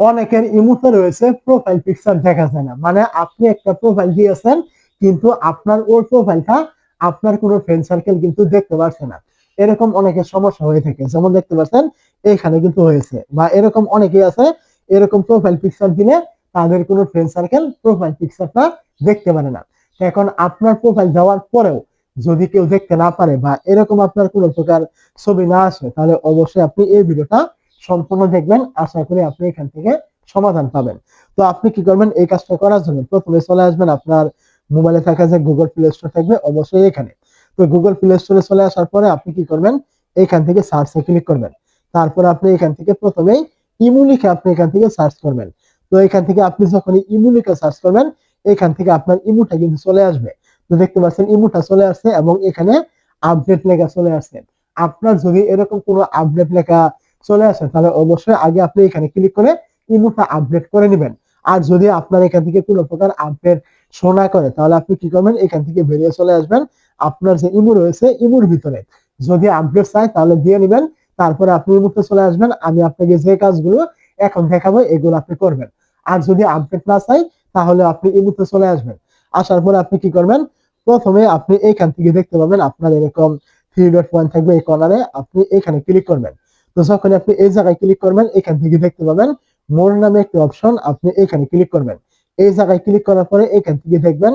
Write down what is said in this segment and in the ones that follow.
অনেকের ইমোতে রয়েছে প্রোফাইল পিকচার দেখা যায় না। মানে আপনি একটা প্রোফাইল দিয়েছেন, কিন্তু আপনার ওই প্রোফাইলটা আপনার কোনো ফ্রেন্ড সার্কেল কিন্তু দেখতে পারছে না। এরকম অনেকের সমস্যা হয়ে থাকে। যেমন দেখতে পাচ্ছেন, এখানে কিন্তু হয়েছে। বা এরকম অনেকেই আছে, এরকম প্রোফাইল পিকচার দিলে তাদের কোনো ফ্রেন্ড সার্কেল প্রোফাইল পিকচারটা দেখতে পারে না। এখন আপনার প্রোফাইল দেওয়ার পরেও যদি কেউ দেখতে না পারে বা এরকম আপনার কোনো প্রকার ছবি না আসে, তাহলে অবশ্যই আপনি এই ভিডিওটা সম্পূর্ণ দেখবেন। আশা করি আপনি এখান থেকে সমাধান পাবেন। তো আপনি কি করবেন? এই কাজটা করার জন্য প্রথমে চলে আসবেন আপনার মোবাইলে থাকা যে গুগল প্লে স্টোর থাকবে, অবশ্যই এখানে। তো গুগল প্লে স্টোরে চলে আসার পরে আপনি কি করবেন? এখান থেকে সার্চে ক্লিক করবেন। তারপর আপনি এখান থেকে প্রথমেই ইমু লিখে আপনি এখান থেকে সার্চ করবেন। তো এখান থেকে আপনি যখন ইমু লিখে সার্চ করবেন, এখান থেকে আপনার ইমুটা কিন্তু চলে আসবে। তো দেখতে পাচ্ছেন ইমুটা চলে আসছে এবং এখানে আপডেট লেখা চলে আসছে। আপনার যদি এরকম কোনো আপডেট লেখা চলে আসে, তাহলে অবশ্যই আগে আপনি এখানে ক্লিক করে ইমুটা আপডেট করে নেবেন। আর যদি আপনার এখান থেকে কোনো প্রকার আপডেট শোনা করে, তাহলে আপনি কি করবেন? এখান থেকে বেরিয়ে চলে আসবেন। আপনার যে ইমু রয়েছে, ইমুর ভিতরে। যদি আপডেট চাই তাহলে দিয়ে নেবেন। তারপরে আপনি ইমুতে চলে আসবেন। আমি আপনাকে যে কাজগুলো এখন দেখাবো, এগুলো আপনি করবেন। আর যদি আপডেট না চাই তাহলে আপনি ইমুতে চলে আসবেন। আসার পরে আপনি কি করবেন? প্রথমে আপনি এখান থেকে দেখতে পাবেন আপনার এরকম থ্রি ডট পয়েন্ট থাকবে এই কর্নারে আপনি এখানে ক্লিক করবেন। তো যখন আপনি এই জায়গায় ক্লিক করবেন, এখান থেকে দেখতে পাবেন মোর নামে একটি অপশন আপনি এখানে ক্লিক করবেন। এই জায়গায় ক্লিক করার পরে এখান থেকে দেখবেন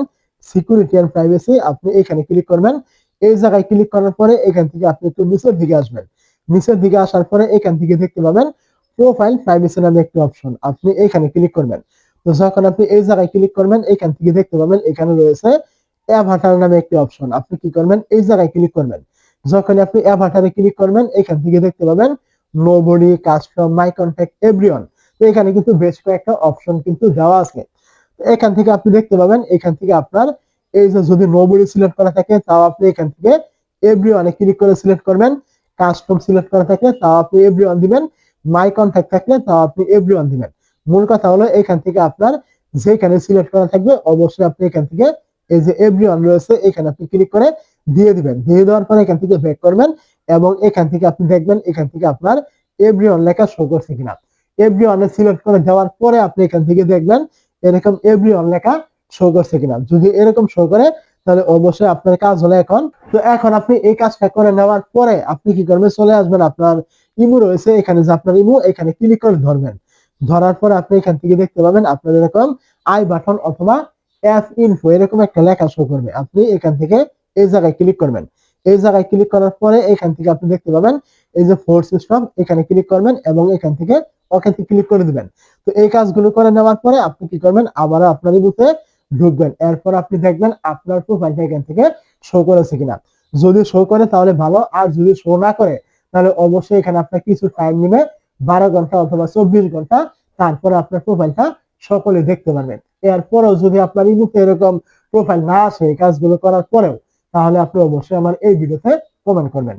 সিকিউরিটি এন্ড প্রাইভেসি আপনি এখানে ক্লিক করবেন। এই জায়গায় ক্লিক করার পরে এখান থেকে আপনি একটু নিচের দিকে আসবেন। নিচের দিকে আসার পরে এখান থেকে দেখতে পাবেন প্রোফাইল প্রাইভেসি নামে একটি অপশন আপনি এখানে ক্লিক করবেন। তো যখন আপনি এই জায়গায় ক্লিক করবেন, এখান থেকে দেখতে পাবেন এখানে রয়েছে অ্যাভাটার নামে একটি অপশন আপনি কি করবেন? এই জায়গায় ক্লিক করবেন। যখন আপনি অ্যাভাটারে ক্লিক করবেন, এখান থেকে দেখতে পাবেন nobody custom my contact everyone তো এখানে কিন্তু বেশ কয়েকটা অপশন কিন্তু দেওয়া আছে। এখান থেকে আপনি দেখতে পাবেন, এখান থেকে আপনার এই যে যদি নোবডি সিলেক্ট করা থাকে, তাও আপনি এখান থেকে এভরিওয়ানে ক্লিক করে সিলেক্ট করবেন। কাস্টম সিলেক্ট করা থাকলে তাও আপনি এভরিওয়ান দিবেন। মাই কন্ট্যাক্ট থাকলে তাও আপনি এভরিওয়ান দিবেন। মূল কথা হলো, এখান থেকে আপনার যেখানে সিলেক্ট করা থাকবে, অবশ্যই আপনি এখান থেকে এই যে এভরিওয়ান রয়েছে, এখানে আপনি ক্লিক করে দিয়ে দিবেন। দিয়ে দেওয়ার পরে এখান থেকে ব্যাক করবেন এবং এখান থেকে আপনি দেখবেন এখান থেকে আপনার এভরিওয়ান লেখা শো করছে কিনা। এভরিওয়ানে সিলেক্ট করে দেওয়ার পরে আপনি এখান থেকে দেখবেন এরকম এভরিওয়ান লেখা শো করছে কিনা। যদি এরকম শো করে, তাহলে অবশ্যই আপনার কাজ হলো এখন। তো এখন আপনি এই কাজটা করে নেওয়ার পরে আপনি কি করবেন? চলে আসবেন আপনার ইমু রয়েছে, এখানে যে আপনার ইমু, এখানে ক্লিক করে ধরবেন। ধরার পরে আপনি এখান থেকে দেখতে পাবেন আপনার এরকম আই বাটন অথবা অ্যাপ ইনফো এরকম একটা লেখা শো করবে। আপনি এখান থেকে এই জায়গায় ক্লিক করবেন। এই জায়গায় ক্লিক করার পরে এখান থেকে আপনি দেখতে পাবেন এই যে এখানে ক্লিক করবেন এবং এখান থেকে ক্লিক করে দিবেন। তো এই কাজগুলো করে নেওয়ার পরে আপনি কি করবেন? আবার বুথে ঢুকবেন। এরপর আপনি দেখবেন আপনার প্রোফাইলটা এখান থেকে শো করেছে কিনা। যদি শো করে তাহলে ভালো, আর যদি শো না করে, তাহলে অবশ্যই এখানে আপনার কিছু টাইম নেবে। বারো ঘণ্টা অথবা চব্বিশ ঘণ্টা, তারপরে আপনার প্রোফাইলটা সকলে দেখতে পারবেন। এরপরেও যদি আপনার ইমুতে এরকম প্রোফাইল না আসে এই কাজগুলো করার পরেও, তাহলে আপনি অবশ্যই আমার এই ভিডিওতে কমেন্ট করবেন।